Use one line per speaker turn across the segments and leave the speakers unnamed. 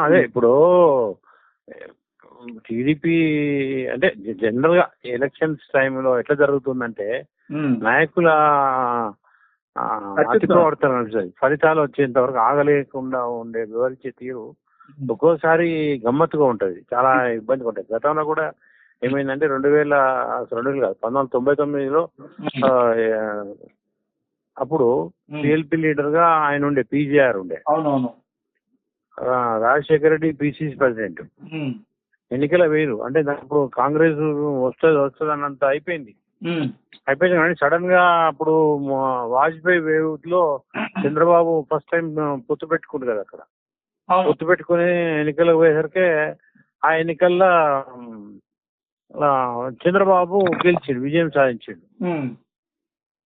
అదే ఇప్పుడు టీడీపీ అంటే జనరల్గా ఎలక్షన్స్ టైంలో ఎట్లా జరుగుతుందంటే. నాయకుల. ఫలితాలు వచ్చేంత వరకు ఆగలేకుండా ఉండే వివరించే తీరు ఒక్కోసారి గమ్మత్తుగా ఉంటది చాలా ఇబ్బందిగా ఉంటది గతంలో కూడా ఏమైందంటే రెండు వేల రెండు వేలు కాదు పంతొమ్మిది వందల తొంభై తొమ్మిదిలో అప్పుడు
ఉమ్.
సిఎల్పి లీడర్గా ఆయన ఉండే పీజీఆర్ ఉండే రాజశేఖర రెడ్డి పిసిసి ప్రెసిడెంట్. ఎన్నికల వేరు అంటే దాంట్లో కాంగ్రెస్ వస్తుంది వస్తుంది అన్నంత అయిపోయింది. అయిపోయింది కానీ సడన్గా అప్పుడు వాజ్పేయి వేవ్లో చంద్రబాబు ఫస్ట్ టైం పొత్తు పెట్టుకుంది కదా అక్కడ పొత్తు పెట్టుకుని ఎన్నికలకు పోయేసరికి ఆ ఎన్నికల్లో చంద్రబాబు గెలిచిండు విజయం సాధించిండు.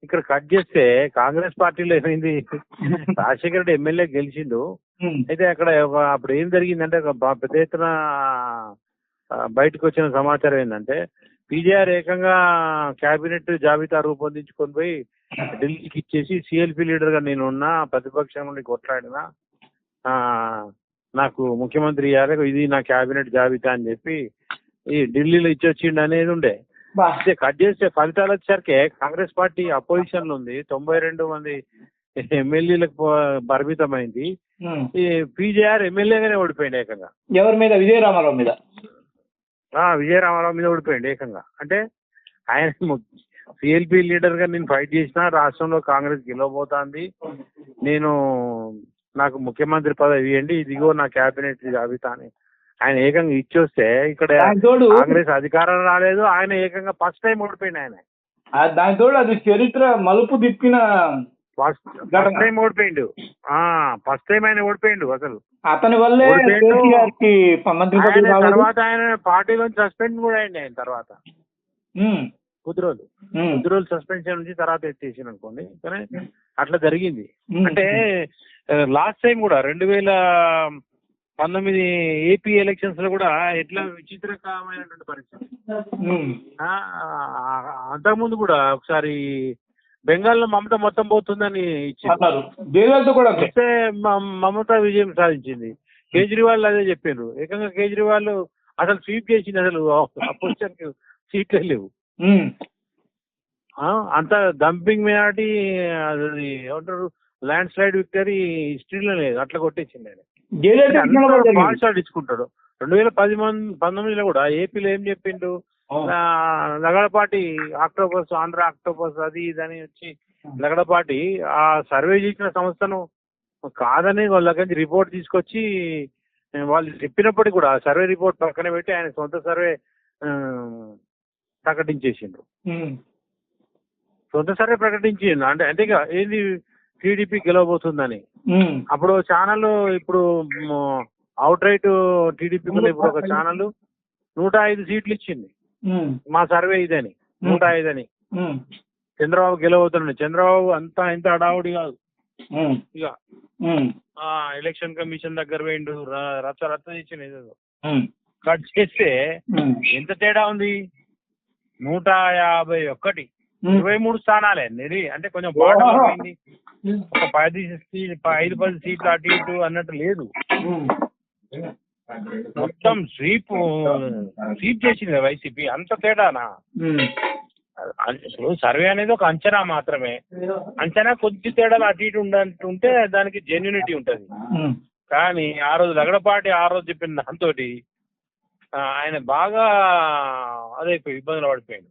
ఇక్కడ కట్ చేస్తే కాంగ్రెస్ పార్టీలో ఏమైంది రాజశేఖర రెడ్డి ఎమ్మెల్యే గెలిచిండు. అయితే అక్కడ ఒక- అప్పుడు ఏం జరిగిందంటే ఒక బా- పెద్ద ఎత్తున ఆ, బయటకు వచ్చిన సమాచారం ఏంటంటే పీజీఆర్ ఏకంగా కేబినెట్ జాబితా రూపొందించుకొని పోయి ఢిల్లీకి ఇచ్చేసి సిఎల్పి లీడర్గా నేను ఉన్నా ప్రతిపక్షం నుండి కొట్లాడినా ఆ, నాకు ముఖ్యమంత్రి ఇవ్వాలి ఇది నా కేబినెట్ జాబితా అని చెప్పి ఈ ఢిల్లీలో ఇచ్చి వచ్చిండు అనేది ఉండే
బా.
అయితే కట్ చేస్తే ఫలితాలు వచ్చేసరికి కాంగ్రెస్ పార్టీ అపోజిషన్లో ఉంది తొంభై రెండు మంది ఎమ్మెల్యేలకు పరిమితమైంది. ఈ పీజేఆర్ ఎమ్మెల్యేగానే ఓడిపోయింది ఏకంగా.
ఎవరి మీద? విజయరామారావు మీద?
ఆ విజయరామారావు మీద ఓడిపోయింది ఏకంగా. అంటే ఆయన సిఎల్పి లీడర్గా నేను ఫైట్ చేసిన రాష్ట్రంలో కాంగ్రెస్ గెలవబోతోంది. నేను నాకు ముఖ్యమంత్రి పదవి ఇవ్వండి ఇదిగో నా కేబినెట్ జాబితా అని ఆయన ఏకంగా ఇచ్చొస్తే ఇక్కడ కాంగ్రెస్ అధికారం రాలేదు ఆయన ఏకంగా ఫస్ట్ టైం ఓడిపోయింది ఆయన.
ఆ దాని తోడు అది చరిత్ర మలుపు తిప్పిన
ఫస్ట్ ఫస్ట్ టైం ఓడిపోయిండు. ఆ ఫస్ట్ టైం ఆయన ఓడిపోయిండు అసలు.
అతని వల్లే
తర్వాత ఆయన పార్టీలోంచి సస్పెండ్ కూడా అయింది ఆయన తర్వాత.
ఉమ్.
కొద్ది రోజులు
ఉమ్.
కొద్ది రోజులు సస్పెన్షన్ నుంచి తర్వాత ఎత్తేసాను అనుకోండి. కానీ అట్లా జరిగింది. అంటే లాస్ట్ టైం కూడా రెండు వేల పంతొమ్మిది ఏపీ ఎలక్షన్స్లో కూడా ఎట్లా విచిత్రకరమైనటువంటి పరిస్థితి.
ఉమ్.
ఆ, అంతకుముందు కూడా ఒకసారి బెంగాల్లో మమత మొత్తం పోతుందని
జయలలిత కూడా
వస్తే మమత విజయం సాధించింది. కేజ్రీవాల్ అదే చెప్పిండ్రు ఏకంగా కేజ్రీవాల్ అసలు స్వీప్ చేసింది అసలు అపోజిషన్ సీట్లే లేవు. అంత డంపింగ్ మెజార్టీ అది ఏమంటారు? ల్యాండ్ స్లైడ్ విక్టరీ హిస్టరీలో లేదు. అట్లా కొట్టేసింది ఆయన. ఇచ్చుకుంటాడు. రెండు వేల పది మంది పంతొమ్మిదిలో కూడా ఏపీలో ఏం చెప్పిండు? లగడపాటి ఆక్టోపస్ ఆంధ్ర ఆక్టోపస్ అది ఇది అని వచ్చి లగడపాటి ఆ సర్వే చేసిన సంస్థను కాదని వాళ్ళ నుంచి రిపోర్ట్ తీసుకొచ్చి వాళ్ళు చెప్పినప్పటికీ కూడా సర్వే రిపోర్ట్ పక్కన పెట్టి ఆయన సొంత సర్వే ప్రకటించేసిండ్రు. సొంత సర్వే ప్రకటించిండు అంటే అంటే ఇక ఏంది టీడీపీ గెలవబోతుందని. అప్పుడు ఛానల్ ఇప్పుడు అవుట్ రైట్ టీడీపీ ఇప్పుడు ఒక ఛానల్ నూట ఐదు సీట్లు ఇచ్చింది. మా సర్వే ఇదని నూట ఐదు అని
ఉమ్.
చంద్రబాబు గెలవబోతున్నాడు చంద్రబాబు అంతా ఇంత హడావుడి కాదు. ఇక ఎలక్షన్ కమిషన్ దగ్గర పోయిండు రచ్చ రచ్చ చేసిన. కట్ చేస్తే. ఎంత తేడా ఉంది నూట యాభై ఒక్కటి. ఇరవై మూడు స్థానాలే నిరి అంటే కొంచెం బాగా
ఓహో.
పోయింది ఒక పది ఐదు పది సీట్లు అటు ఇటు అన్నట్టు లేదు. మొత్తం స్వీప్ స్వీప్ చేసింది వైసీపీ. అంత తేడానా? ఇప్పుడు సర్వే అనేది ఒక అంచనా మాత్రమే. అంచనా కొద్ది తేడాలు అటు ఇటు ఉంటే దానికి జెన్యునిటీ ఉంటది. కానీ ఆ రోజు లగడపాటి ఆ రోజు చెప్పిన దాంతో ఆయన బాగా అదైపోయి ఇబ్బందులు పడిపోయింది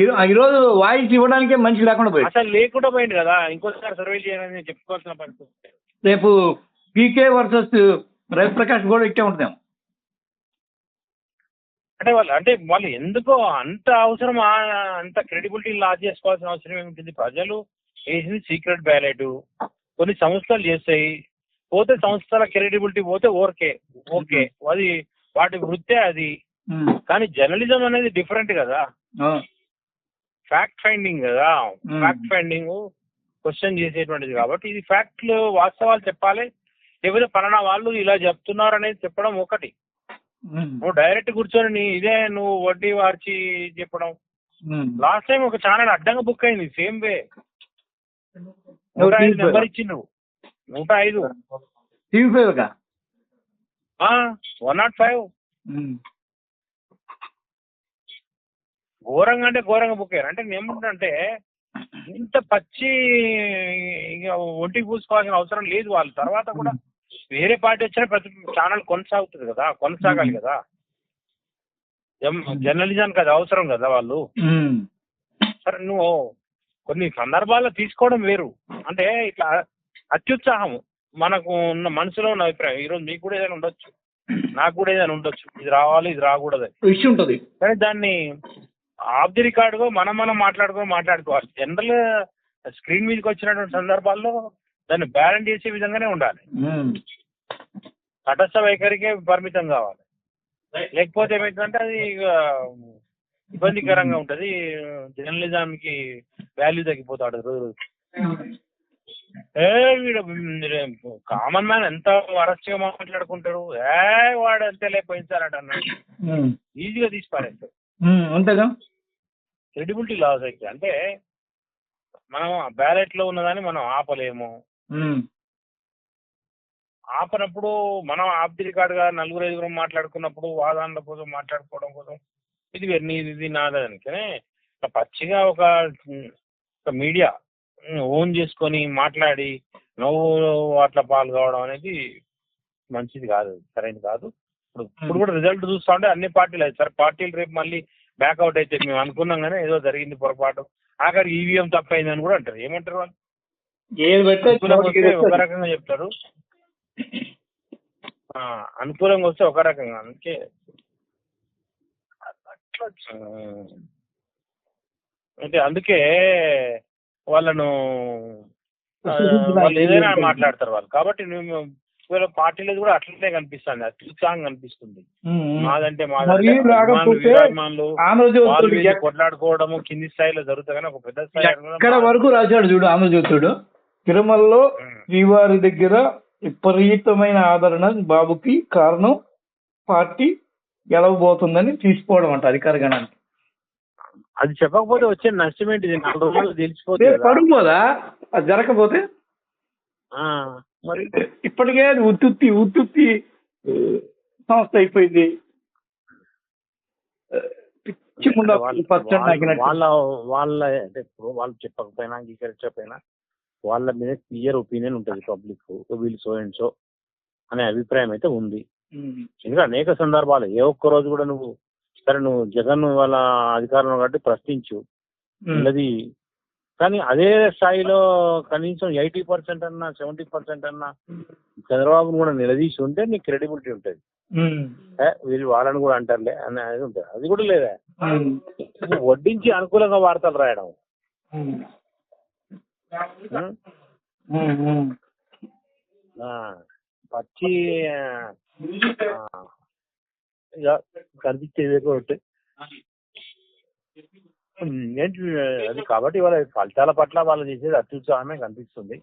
ఈ- రోజు వాయిస్ ఇవ్వడానికే మనిషి లేకుండా పోయింది
అసలు లేకుండా పోయింది కదా. ఇంకోసారి సర్వే చేయాలని చెప్పుకోవాల్సిన పరిస్థితి.
రేపు పీకే వర్సెస్ రవిప్రకాష్ కూడా ఇట్టే ఉంటాం
అంటే వాళ్ళు అంటే వాళ్ళు ఎందుకో అంత అవసరం అంత క్రెడిబిలిటీ లాస్ చేసుకోవాల్సిన అవసరం ఏముంటుంది? ప్రజలు వేసింది సీక్రెట్ బ్యాలెట్ కొన్ని సంస్థలు చేస్తాయి. పోతే సంస్థల క్రెడిబిలిటీ పోతే ఓకే ఓకే. అది వాటి వృత్తే అది. కానీ జర్నలిజం అనేది డిఫరెంట్ కదా. ఫ్యాక్ట్ ఫైండింగ్ కదా. ఫ్యాక్ట్ ఫైండింగ్ క్వశ్చన్ చేసేటువంటిది. కాబట్టి ఇది ఫ్యాక్ట్లు వాస్తవాలు చెప్పాలి. లేకపోతే పలానా వాళ్ళు ఇలా చెప్తున్నారు అనేది చెప్పడం ఒకటి. నువ్వు డైరెక్ట్ కూర్చొని నీ ఇదే నువ్వు వడ్డీ వార్చి చెప్పడం. లాస్ట్ టైం ఒక ఛానల్ అడ్డంగా బుక్ అయింది సేమ్ వే. నూట ఐదు నెంబర్ ఇచ్చి నువ్వు నూట ఐదు. One not five. ఘోరంగా అంటే ఘోరంగా బుక్ అయ్యారు. అంటే ఏమంటే ఇంత పచ్చి ఇక ఒంటికి పూసుకోవాల్సిన అవసరం లేదు. వాళ్ళు తర్వాత కూడా వేరే పార్టీ వచ్చినా ప్రతి ఛానల్ కొనసాగుతుంది కదా కొనసాగాలి కదా. జర్నలిజానికి అది అవసరం కదా వాళ్ళు. సరే నువ్వు కొన్ని సందర్భాల్లో తీసుకోవడం వేరు. అంటే ఇట్లా అత్యుత్సాహం మనకు ఉన్న మనసులో ఉన్న అభిప్రాయం ఈరోజు మీకు కూడా ఏదైనా ఉండొచ్చు. నాకు కూడా ఏదైనా ఉండొచ్చు. ఇది రావాలి ఇది రాకూడదు
ఇష్యూ ఉంటుంది.
కానీ దాన్ని ఆఫ్ ది రికార్డుగా మనం మనం మాట్లాడుకో మాట్లాడుకోవాలి. జనరల్ స్క్రీన్ మీదకి వచ్చినటువంటి సందర్భాల్లో దాన్ని బ్యాలెన్స్ చేసే విధంగానే ఉండాలి. తటస్థ వైఖరికే పరిమితం కావాలి. లేకపోతే ఏమైతుందంటే అది ఇక ఇబ్బందికరంగా ఉంటది. జర్నలిజాంకి వాల్యూ తగ్గిపోతాడు రోజు రోజు. ఏ వీడు కామన్ మ్యాన్ ఎంత వరస్ట్గా మాట్లాడుకుంటాడు? ఏ వాడు అంతే లేకపోయించారట అన్నాడు. ఈజీగా తీసి పారేస్తాడు.
అంతేగా?
క్రెడిబిలిటీ లాస్ అయితే అంటే మనం బ్యాలెట్లో ఉన్నదాన్ని మనం ఆపలేము. ఆపనప్పుడు మనం ఆఫ్ ది రికార్డ్గా నలుగురు ఐదుగురు మాట్లాడుకున్నప్పుడు వాదనల కోసం మాట్లాడుకోవడం కోసం. ఇది నీది ఇది నాదని కానీ ఇట్లా పచ్చిగా ఒక మీడియా ఓన్ చేసుకొని మాట్లాడి నువ్వు అట్లా పాల్గొవడం అనేది మంచిది కాదు సరైనది కాదు. ఇప్పుడు ఇప్పుడు కూడా రిజల్ట్ చూస్తా ఉంటే అన్ని పార్టీలు అయితే సరే పార్టీలు రేపు మళ్ళీ బ్యాక్అవుట్ అయితే మేము అనుకున్నాం కానీ ఏదో జరిగింది పొరపాటు. ఆఖరి ఈవీఎం తప్పైందని కూడా అంటారు. ఏమంటారు వాళ్ళు?
ఏది పెడితే
ఒక. రకంగా చెప్తారు ఆ, అనుకూలంగా వస్తే ఒక రకంగా అందుకే అంటే అందుకే వాళ్ళను వాళ్ళు ఏదైనా మాట్లాడతారు వాళ్ళు కాబట్టి ఒకవేళ పార్టీలో కూడా అట్లనే కనిపిస్తుంది కనిపిస్తుంది
ఉమ్. ఉమ్.
మాదంటే మాదంటే కొట్లాడుకోవడము కింది స్థాయిలో జరుగుతుంది కానీ ఒక పెద్ద స్థాయి
వరకు రాశాడు చూడు ఆంధ్రజ్యోతుడు తిరుమలలో శ్రీవారి దగ్గర విపరీతమైన ఆదరణ బాబుకి కారణం పార్టీ గెలవబోతుందని తీసుకోవడం అంట అధికార గణానికి.
అది చెప్పకపోతే వచ్చే నష్టం ఏంటి ఇది నాలుగు రోజులు తెలిసిపోతుంది
రేపు
కదా.
పడిపోదా అది జరగకపోతే?
ఆ, మరి
ఇప్పటికే అది ఉత్తుత్తి ఉత్తుత్తి సంస్థ అయిపోయింది.
వాళ్ళ- వాళ్ళ వాళ్ళ అంటే ఇప్పుడు వాళ్ళు చెప్పకపోయినా అంగీకరించకపోయినా వాళ్ళ మీద క్లియర్ ఒపీనియన్ ఉంటుంది పబ్లిక్ వీళ్ళు సో అండ్ సో అనే అభిప్రాయం అయితే ఉంది. ఎందుకంటే అనేక సందర్భాలు ఏ ఒక్క రోజు కూడా నువ్వు సరే నువ్వు జగన్ వాళ్ళ అధికారంలో కాబట్టి ప్రశ్నించు. అది కానీ అదే స్థాయిలో కనీసం ఎయిటీ పర్సెంట్ అన్నా సెవెంటీ పర్సెంట్ అన్నా చంద్రబాబును కూడా నిలదీసి ఉంటే నీకు క్రెడిబిలిటీ ఉంటుంది. వీళ్ళు వాళ్ళని కూడా అంటారులే అని అది ఉంటుంది. అది కూడా లేదా? వడ్డించి అనుకూలంగా వార్తలు రాయడం. పచ్చి కనిపించేది ఒకటి. ఏంటి అది కాబట్టి వాళ్ళ ఫలితాల పట్ల వాళ్ళు చేసేది అత్యుత్సాహమే కనిపిస్తుంది.